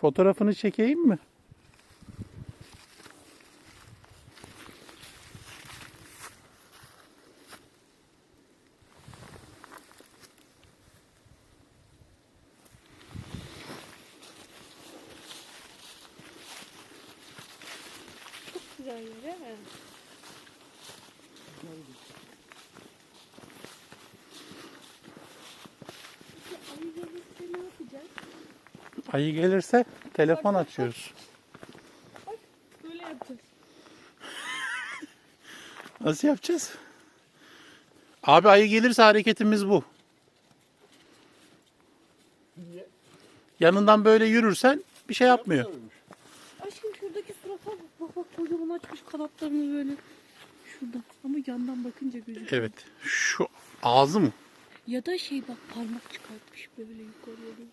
Fotoğrafını çekeyim mi? Çok güzel yer değil mi? Peki ayı gelirse ne yapacağız? Ayı gelirse telefon açıyoruz. Böyle yapacağız. Nasıl yapacağız? Abi ayı gelirse hareketimiz bu. Yanından böyle yürürsen bir şey yapmıyor. Aşkım şuradaki surata bak. Bak bak kocaman açmış kanatlarını böyle. Şurada. Ama yandan bakınca gözüküyor. Evet. Şu ağzı mı? Ya da şey bak parmak çıkartmış böyle yukarıya doğru.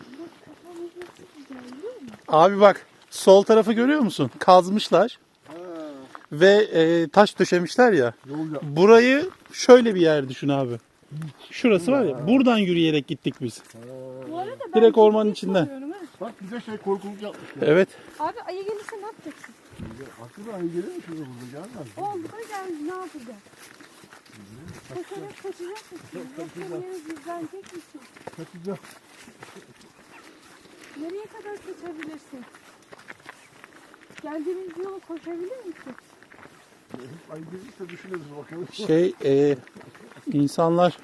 Bak kafamız nasıl güzel biliyor musun? Abi bak sol tarafı görüyor musun? Kazmışlar ve e, taş döşemişler ya. Burayı şöyle bir yer düşün abi. Şurası var ya. Buradan yürüyerek gittik biz. Bu arada ben Direkt ormanın içinden. ha. Bak bize şey korkuluk yapmışlar. Evet. Abi ayı gelirse ne yapacaksın? Aklına ayı gelir mi şurada burada gelmez. Oldu da gel ne yapacağız? Koşarak kaçacak mısın? Yoksa bir yere gizlenecek misin? Kaçacak. Nereye kadar kaçabilirsin? Geldiğimiz yolu koşabilir misin? Ayı gelirse düşünürüz bakalım. Şey e, insanlar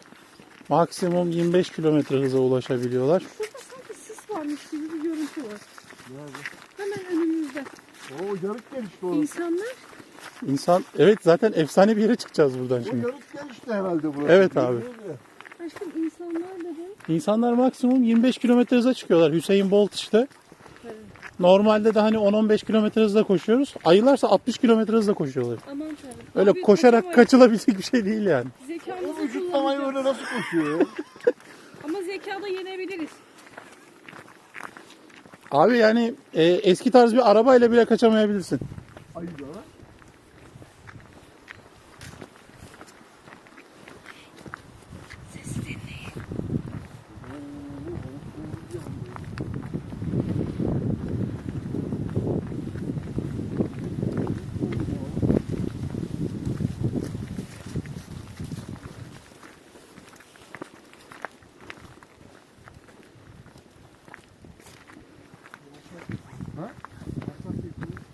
maksimum 25 kilometre hıza ulaşabiliyorlar. Şurada sanki sis varmış gibi bir görüntü var. Nerede? Hemen önümüzde. Oo yarık gel işte orası. İnsanlar İnsan evet zaten efsane bir yere çıkacağız buradan O şimdi. yarık gel işte herhalde burası. Evet abi. Görüyoruz ya. aşkım insanlar. İnsanlar maksimum 25 kilometre hıza çıkıyorlar. Hüseyin Bolt işte. Evet. Normalde de hani 10-15 kilometre hızla koşuyoruz. Ayılarsa 60 kilometre hızla koşuyorlar. Aman tanrım. Öyle Abi koşarak koşamayız. kaçılabilecek bir şey değil yani. O Zekamızı vücutlamayı kullanacağız. öyle nasıl koşuyor ya? Ama zekada yenebiliriz. Abi yani e, eski tarz bir arabayla bile kaçamayabilirsin. Ayı da ha. Sesi dinleyin.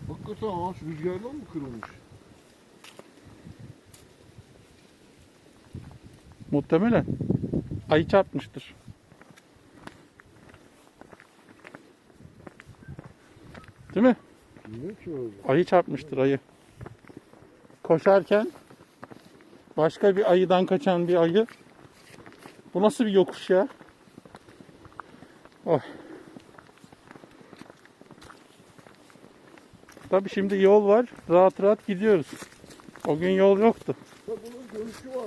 Hakikaten ağaç rüzgardan mı kırılmış? Muhtemelen. Ayı çarpmıştır. Değil mi? Niye ki öyle? Ayı çarpmıştır ayı. Koşarken başka bir ayıdan kaçan bir ayı. Bu nasıl bir yokuş ya? Oh. Tabii şimdi yol var. Rahat rahat gidiyoruz. O gün yol yoktu. Ya bunun dönüşü var.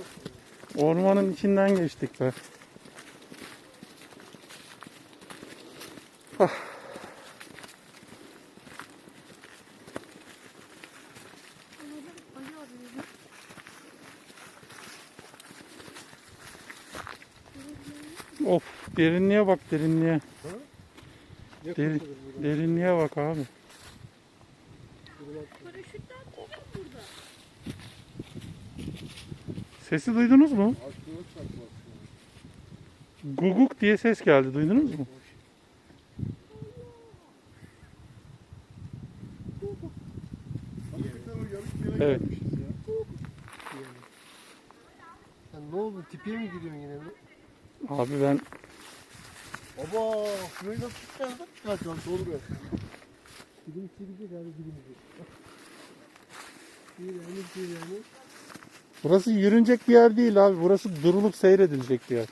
Ormanın içinden geçtik be. Ah. Of derinliğe bak derinliğe. Derin, derinliğe bak abi. Burada. Sesi duydunuz mu? Guguk diye ses geldi. Duydunuz mu? Evet. Sen ne oldu? Tipiye mi gidiyorsun yine? Abi ben Baba şurayı nasıl çıkardın? Kaçan doğru be. Dilim çivilecek abi dilim Bir yani bir yani. burası yürünecek bir yer değil abi. Burası durulup seyredilecek bir yer.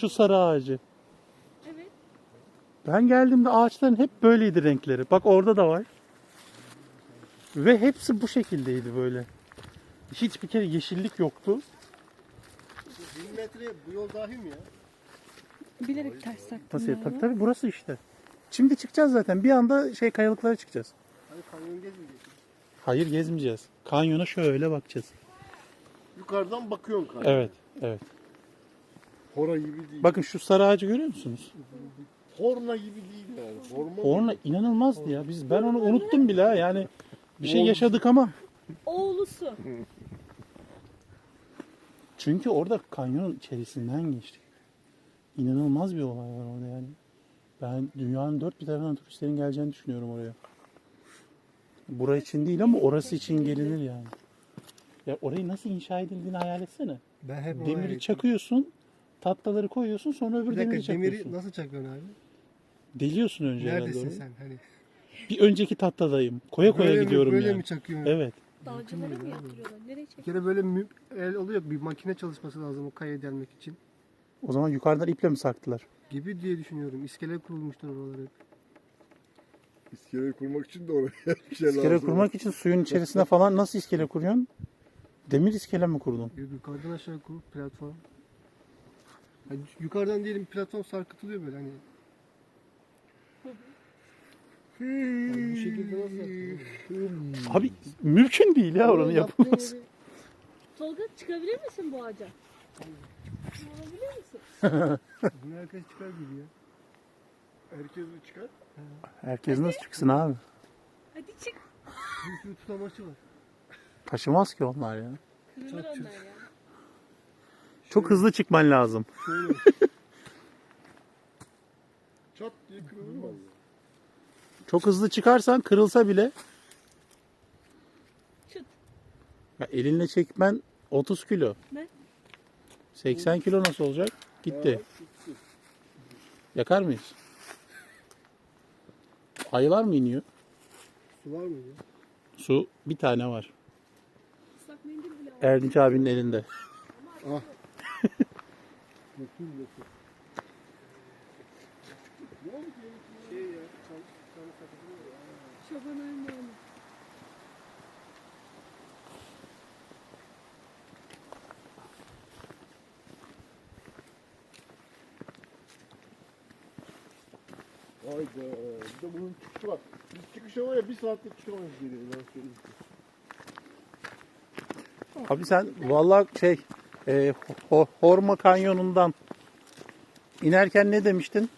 Şu sarı ağacı. Evet. Ben geldiğimde ağaçların hep böyleydi renkleri. Bak orada da var. Ve hepsi bu şekildeydi böyle. Hiçbir kere yeşillik yoktu. Bir metre bu yol dahil mi ya? Bilerek ters taktım. Nasıl? ya. Tabii tabii burası işte. Şimdi çıkacağız zaten. Bir anda şey kayalıklara çıkacağız. Hani kanyon gezmeyeceksin. Hayır gezmeyeceğiz. Kanyona şöyle bakacağız. Yukarıdan bakıyorsun kanyon. Evet, evet. Hora gibi değil. Bakın şu sarı ağacı görüyor musunuz? Horna gibi değil yani. Horma Orna inanılmazdı ya. Biz ben onu unuttum bile ha. Yani bir şey yaşadık ama. Oğlusu. Çünkü orada kanyonun içerisinden geçtik. İnanılmaz bir olay var orada yani. Ben dünyanın dört bir tarafından turistlerin geleceğini düşünüyorum oraya. Bura için değil ama orası için gelinir yani. Ya orayı nasıl inşa edildiğini hayal etsene. Ben hep Demiri çakıyorsun, tatlıları koyuyorsun sonra öbür Bir demiri dakika çakıyorsun. demiri nasıl çakıyorsun abi? Deliyorsun önce herhalde Neredesin sen? Hani Bir önceki tattadayım. Koya koya böyle gidiyorum mi, böyle yani. mi çakıyorsun? Evet. Dağcılara mı yaptırıyorlar? Nereye Bir çekiyor? kere böyle mü- el oluyor bir makine çalışması lazım o kayayı delmek için. O zaman yukarıdan iple mi sarktılar? Gibi diye düşünüyorum. İskele kurulmuştur oralar hep. İskele kurmak için de oraya bir şey İskele lazım. kurmak için suyun içerisine falan nasıl iskele kuruyorsun? Demir iskele mi kurdun? Yukarıdan aşağı kur platform. Yani yukarıdan diyelim platform sarkıtılıyor böyle hani. Yani bu şekilde nasıl yaptın? Abi mümkün değil ya oranın yapılması. Tolga çıkabilir misin bu ağaca? Çıkabilir misin? Bunu herkes çıkar gibi ya. Herkes bir çıkar. Herkes nasıl çıksın abi? Hadi çık. Bir sürü tutamaçı var. Taşımaz ki onlar ya. Kırılır onlar ya. Çok hızlı çıkman lazım. Şöyle Çat diye kırılmaz. Çok hızlı çıkarsan kırılsa bile Çıt. ya elinle çekmen 30 kilo. Ne? 80 kilo nasıl olacak? Gitti. Yakar mıyız? Ayılar mı iniyor? su var mı ya? Su bir tane var. Islak mendil bile var. Erdinç abinin elinde. Şey ya. Çal, çal, sakatılıyor ya. Çoban ölmeyelim. Hayda. Bir de bunun çıkışı var. Biz çıkışa var ya bir saatte çıkamayız geriye. Ben söyleyeyim. Abi sen vallahi şey e, Ho- Horma Kanyonu'ndan inerken ne demiştin?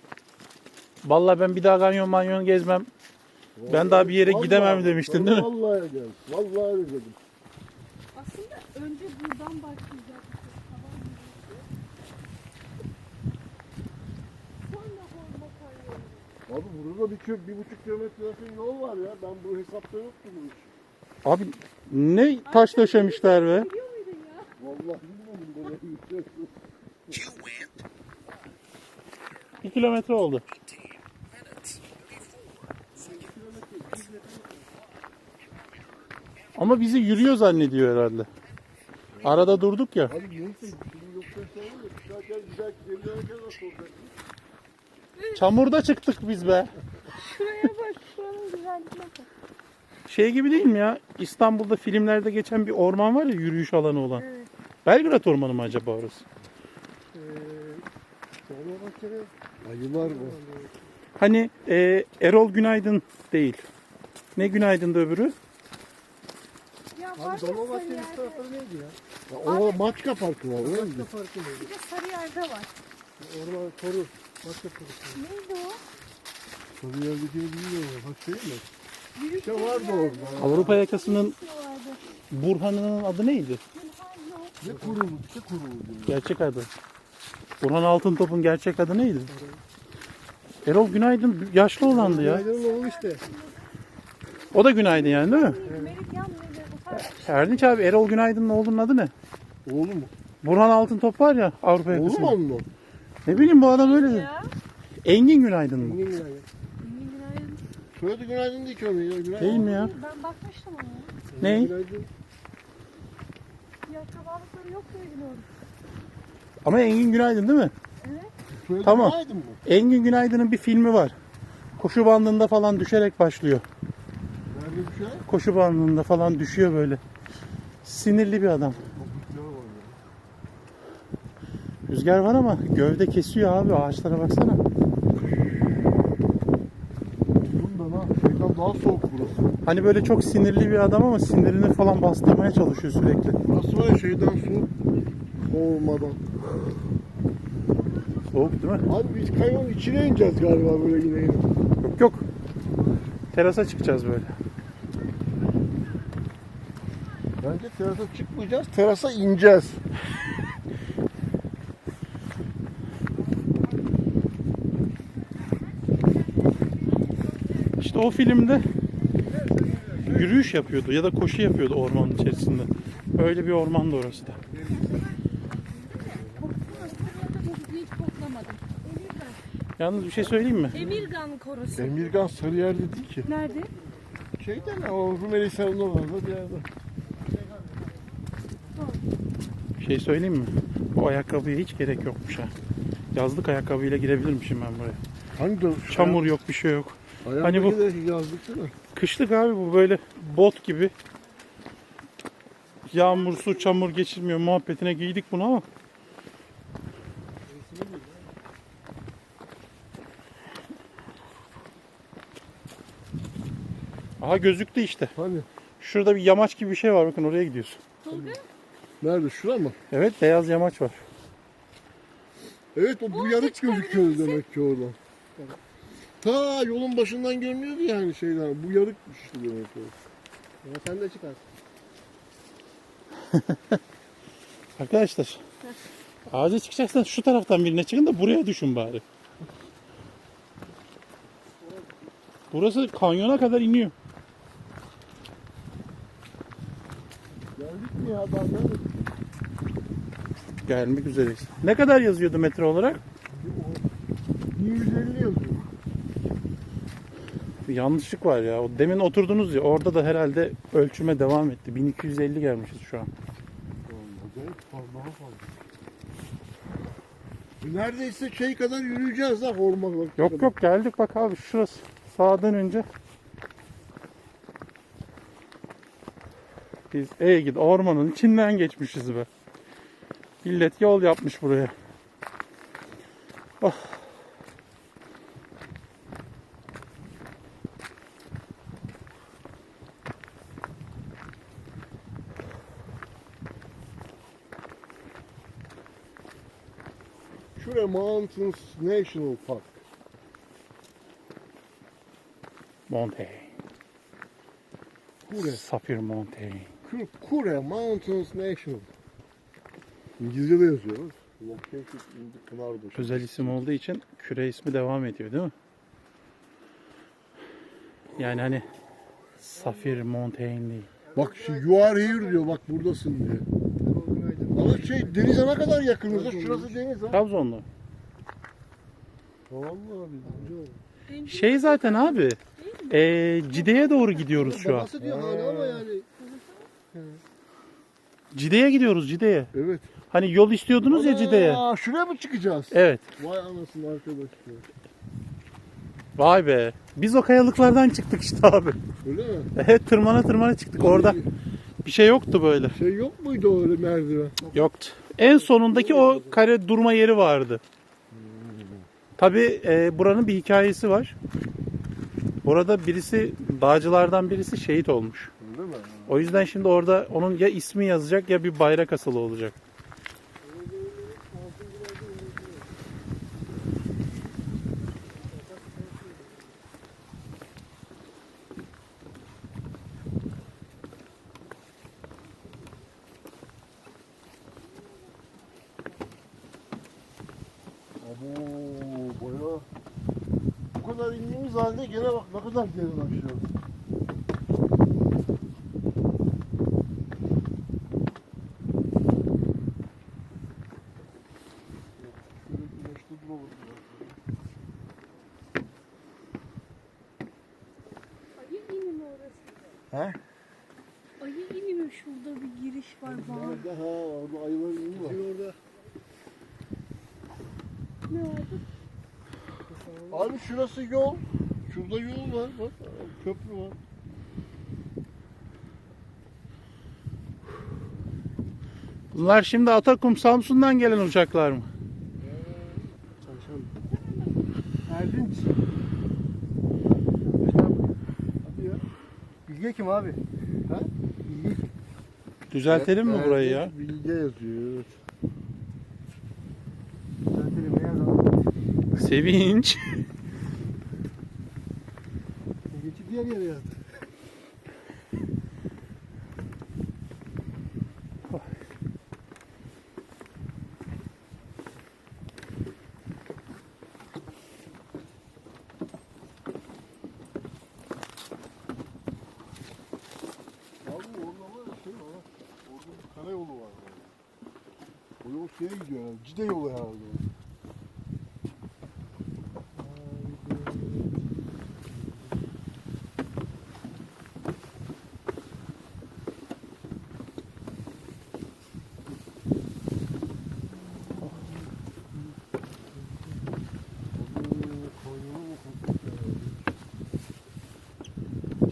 Vallahi ben bir daha kanyon manyon gezmem. Ben daha bir yere Vallahi- gidemem demiştin değil mi? Vallahi dedim. Vallahi öyle dedim. Aslında önce buradan başlayacak. Abi burada bir, kö- bir buçuk kilometre yakın yol var ya. Ben bu hesapta yoktu bu iş. Abi ne taş döşemişler be. Biliyor muydun ya? Vallahi bir kilometre oldu. Ama bizi yürüyor zannediyor herhalde. Arada durduk ya. Abi neyse şimdi yoksa sen var ya çıkarken giderken geri dönerken nasıl olacak? Çamurda çıktık biz be. Şuraya bak. Şuranın güzelliğine bak. Şey gibi değil mi ya? İstanbul'da filmlerde geçen bir orman var ya yürüyüş alanı olan. Evet. Belgrad Ormanı mı acaba orası? Ayılar mı? Hani e, Erol Günaydın değil. Ne Günaydın'da öbürü? Ya Abi ya Dolmabahçe'nin üst Sarıyer'de. tarafları neydi ya? Ya o Maçka Parkı var. Öyle mi? Başka farkı neydi? Bir de Sarıyer'de var. Orman koru. Başka korusu. Neydi o? Tabii yerdekini bilmiyorum. Bak şey mi? Büyük İşte vardı yer. orada. Avrupa yakasının. Burhan'ın adı neydi? Gülhan Ne kurulu? Ne kurulu diyor. Gerçek adı. Burhan Altıntop'un gerçek adı neydi? Erol Günaydın yaşlı olandı ya. Günaydın oğlu işte. O da Günaydın yani değil mi? Erdinç abi Erol Günaydın'ın oğlunun adı ne? Oğlum mu? Burhan Altıntop var ya Avrupa Oğlum yakasında. onun mu? Ne bileyim bu adam öyle dedi. Engin Günaydın mı? Engin günaydın. Günaydın. Soyadı günaydın değil ki onun ya. Günaydın. Değil mi ya? Ben bakmıştım ona. Ne? Günaydın. Ya kabalıkları yok muydu orada? Ama Engin Günaydın değil mi? Şöyle Tamam. Aydın mı? Engin Günaydın'ın bir filmi var. Koşu bandında falan düşerek başlıyor. Nerede bir şey? Koşu bandında falan düşüyor böyle. Sinirli bir adam. Rüzgar var ya. Rüzgar var ama gövde kesiyor abi. Ağaçlara baksana. Bundan ha. Şeyden daha soğuk burası. Hani böyle çok sinirli bir adam ama sinirini falan bastırmaya çalışıyor sürekli. Ya şeyden soğuk. Olmadan. Soğuk değil mi? Abi biz kayonun içine ineceğiz galiba böyle yine yine. Yok yok. Terasa çıkacağız böyle. Bence terasa çıkmayacağız. Terasa ineceğiz. İşte o filmde yürüyüş yapıyordu ya da koşu yapıyordu ormanın içerisinde. Öyle bir ormandı orası da. Yalnız bir şey söyleyeyim mi? Emirgan korosu. Emirgan Sarıyer'de değil ki. Nerede? Şeyden ya o Rumeli Sarı'nda var da bir yerde. Bir şey söyleyeyim mi? Bu ayakkabıya hiç gerek yokmuş ha. Yazlık ayakkabıyla girebilirmişim ben buraya. Hangi de? Çamur yok bir şey yok. Ayağımda Hani bu- değil mi? Kışlık abi bu böyle bot gibi. Yağmur, su, çamur geçirmiyor muhabbetine giydik bunu ama. Aha gözüktü işte. Hani? Şurada bir yamaç gibi bir şey var bakın oraya gidiyorsun. Tolga. Nerede? Şura mı? Evet beyaz yamaç var. Evet o bu yarık gözüküyor demek ki oradan. Ta yolun başından görünüyordu yani şeyden. Bu yarıkmış işte demek ki. Ya sen de çıkarsın. Arkadaşlar ağaca çıkacaksan şu taraftan birine çıkın da buraya düşün bari. Burası kanyona kadar iniyor. Geldik mi ya daha gelmedik. Gelmek üzereyiz. Ne kadar yazıyordu metre olarak? 1150 yazıyor. Bir yanlışlık var ya. O demin oturdunuz ya orada da herhalde ölçüme devam etti. 1250 gelmişiz şu an. E Neredeyse şey kadar yürüyeceğiz ha orman bak. Yok yok geldik bak abi şurası. Sağdan önce. Biz ey git ormanın içinden geçmişiz be. Millet yol yapmış buraya. Oh. Şuraya Mountains National Park. Montaigne. Kure. Safir Montaigne. Kure, Kure Mountains National. İngilizce'de yazıyor. bak. Located in the Pınarbaşı. Özel isim olduğu için küre ismi devam ediyor değil mi? Yani hani Safir Montaigne değil. Bak şu you are here diyor bak buradasın diye. Ama şey denize ne kadar yakınız? Şurası deniz ha. Trabzonlu. Vallahi Şey zaten abi. eee Cide'ye doğru gidiyoruz şu an. Babası diyor hala ama yani. Cide'ye gidiyoruz Cide'ye. Evet. Hani yol istiyordunuz ya Cide'ye. Aa, şuraya mı çıkacağız? Evet. Vay anasını arkadaş ya. Vay be. Biz o kayalıklardan çıktık işte abi. Öyle mi? Evet tırmana tırmana çıktık. Orada bir şey yoktu böyle. Şey yok muydu öyle merdiven? Yoktu. En sonundaki o kare durma yeri vardı. Tabi buranın bir hikayesi var. Burada birisi dağcılardan birisi şehit olmuş. Öyle mi? O yüzden şimdi orada onun ya ismi yazacak ya bir bayrak asılı olacak. Abo bayağı. Bu kadar indiğimiz halde gene bak ne kadar derin aşağı. Şöyle güneşte duralım biraz. Ayı inimi orası. He? Ayı inimi şurada bir giriş var bana. Nerede ha? Orada ayılar iyi var. orada. Ne vardı? Abi şurası yol. Şurada yol var bak. Köprü var. Bunlar şimdi Atakum Samsun'dan gelen uçaklar mı? Çalışalım. Erdinç. Hadi ya. Bilge kim abi? Düzeltelim mi burayı ya? Bilge yazıyor. Evet. Düzeltelim ne yazalım? Sevinç. Geçip diğer yere yazdı. Abi orada var ya şey var. Orada bir karayolu var. Yani. Yol şeye gidiyor herhalde. Cide yolu herhalde.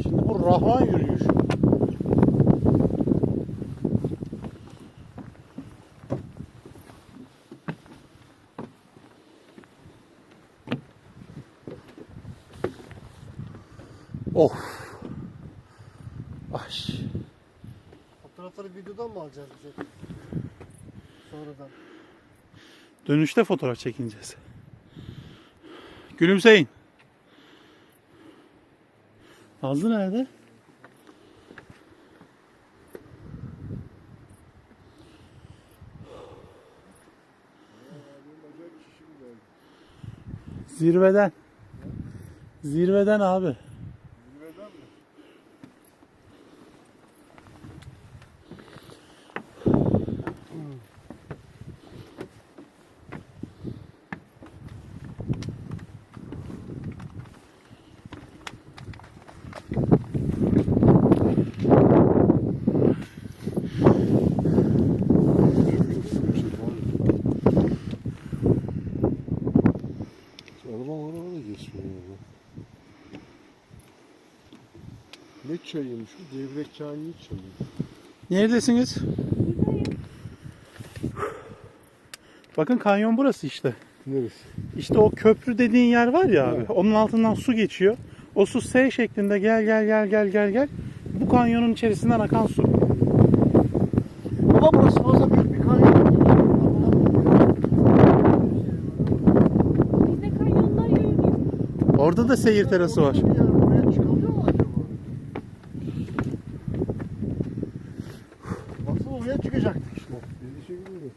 Şimdi bu Rahman yürüyüşü. Of. Ay. Fotoğrafları videodan mı alacağız bize? Sonradan. Dönüşte fotoğraf çekineceğiz. Gülümseyin. Nazlı nerede? Zirveden. Zirveden abi. Araba araba da geçmiyor ya. Ne çayıymış bu? Neredesiniz? Buradayım. Bakın kanyon burası işte. Neresi? İşte o köprü dediğin yer var ya abi. Evet. Onun altından su geçiyor. O su S şeklinde gel gel gel gel gel gel. Bu kanyonun içerisinden akan su. Ama burası fazla büyük bir kanyon. Orada da seyir terası var. Bir yer buraya çıkılıyor mu acaba? Baksana oraya çıkacaktık işte. Biz işe gidiyoruz.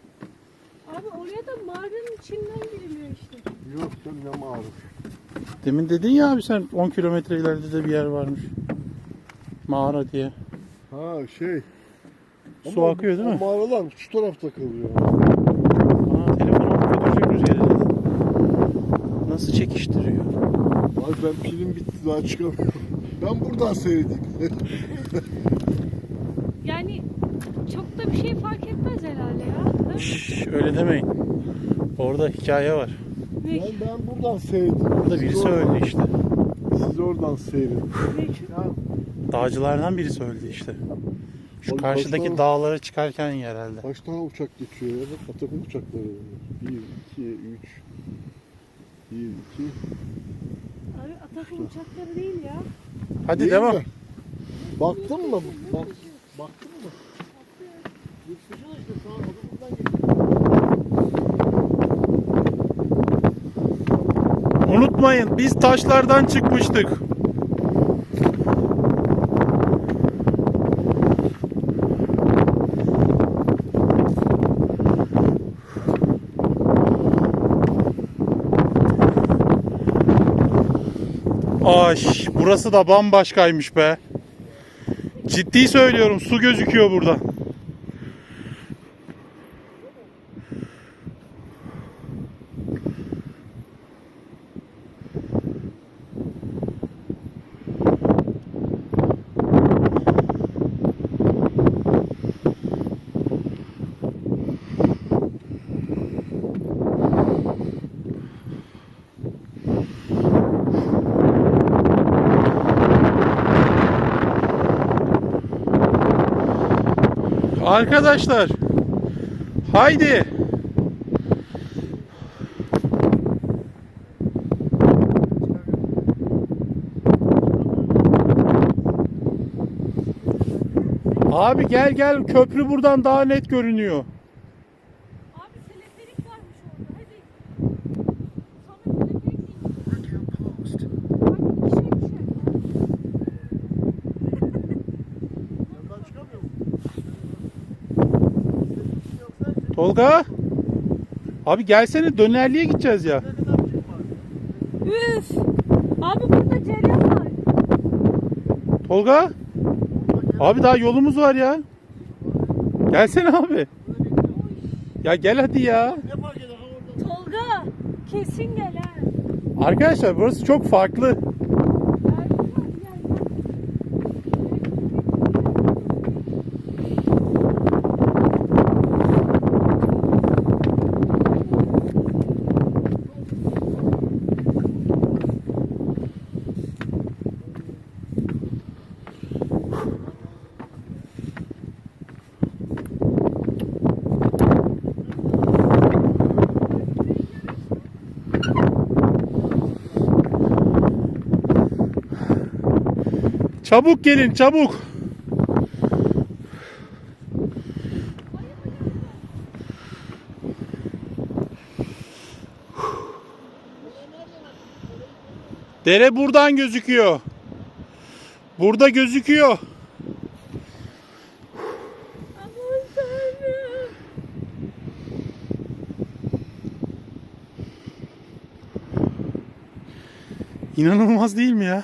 Abi oraya da mağaranın içinden giriliyor işte. Yok canım ne mağarası. Demin dedin ya abi sen 10 kilometre ileride de bir yer varmış. Mağara diye. Ha şey. Su akıyor değil mi? Mağaralar şu tarafta kalıyor. Aa telefonu götürecek rüzgarı. Nasıl çekiştiriyor? Abi ben pilim bitti daha çıkamıyorum. Ben buradan seyredeyim. Yani çok da bir şey fark etmez herhalde ya. Şşş öyle demeyin. Orada hikaye var. Ne? ben, ben buradan seyredeyim. Burada Siz birisi oradan- öldü işte. Siz oradan seyredin. Dağcılardan birisi öldü işte. Şu karşıdaki baştan- dağlara çıkarken herhalde. Kaç tane uçak geçiyor ya? Bak Atak'ın uçakları. 1, 2, 3, 1, 2. Abi Atak'ın uçakları değil ya. Hadi devam. Baktın mı? Bak, baktın mı? Yükseliyor işte sağ adı buradan geçiyor. Unutmayın biz taşlardan çıkmıştık. Ay burası da bambaşkaymış be. Ciddi söylüyorum su gözüküyor burada. Arkadaşlar. Haydi. Abi gel gel köprü buradan daha net görünüyor. Abi teleferik varmış orada. Hadi. Sonra teleferik değil. Abi bir şey düşer. Yandan çıkamıyor mu? Tolga. Abi gelsene dönerliğe gideceğiz ya. Üf. Abi burada cereyan var. Tolga. Abi daha yolumuz var ya. Gelsene abi. Ya gel hadi ya. Tolga. Kesin gel ha. Arkadaşlar burası çok farklı. Gel, gel, gel. Çabuk gelin çabuk. Dere buradan gözüküyor. Burada gözüküyor. İnanılmaz değil mi ya?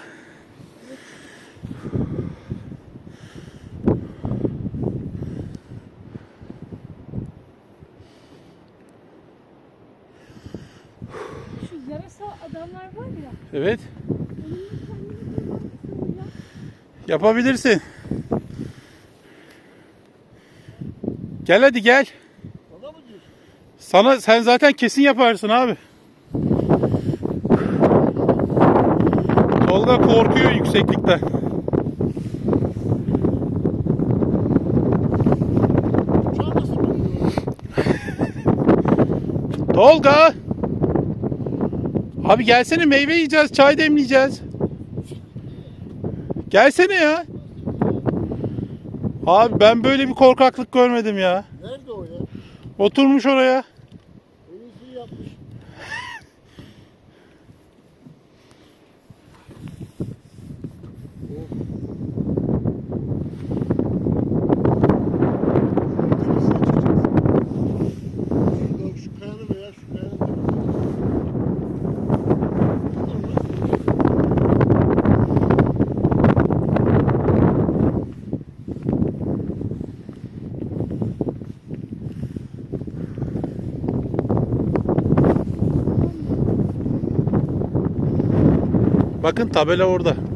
Şu yarasa adamlar var ya. Evet. Yapabilirsin. Gel hadi gel. Sana sen zaten kesin yaparsın abi. Tolga korkuyor yükseklikten. Tolga! Abi gelsene meyve yiyeceğiz, çay demleyeceğiz. Gelsene ya. Abi ben böyle bir korkaklık görmedim ya. Nerede o ya? Oturmuş oraya. Bakın tabela orada.